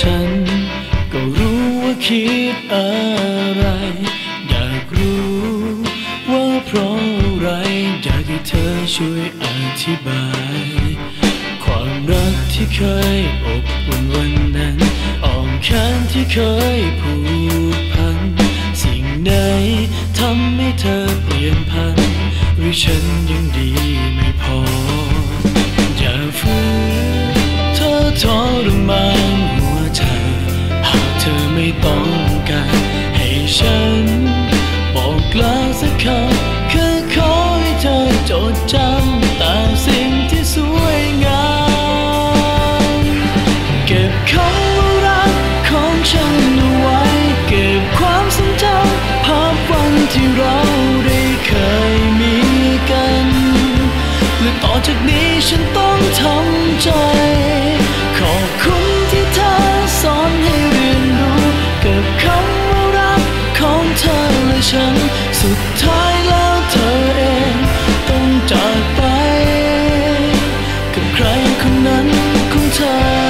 ฉัน ก็รู้ว่าคิดอะไร อยากรู้ว่าเพราะอะไร อยากให้เธอช่วยอธิบาย ความรักที่เคยอบอุ่นวันนั้นอ้อมแขนที่เคยผูกพัน สิ่งไหนทำให้เธอเปลี่ยนพันหรือฉัน นี้ฉันต้องทำใจ ขอบคุณที่เธอสอนให้เรียนรู้กับคำว่ารักของเธอและฉัน สุดท้ายแล้วเธอเองต้องจากไป กับใครคนนั้นของเธอ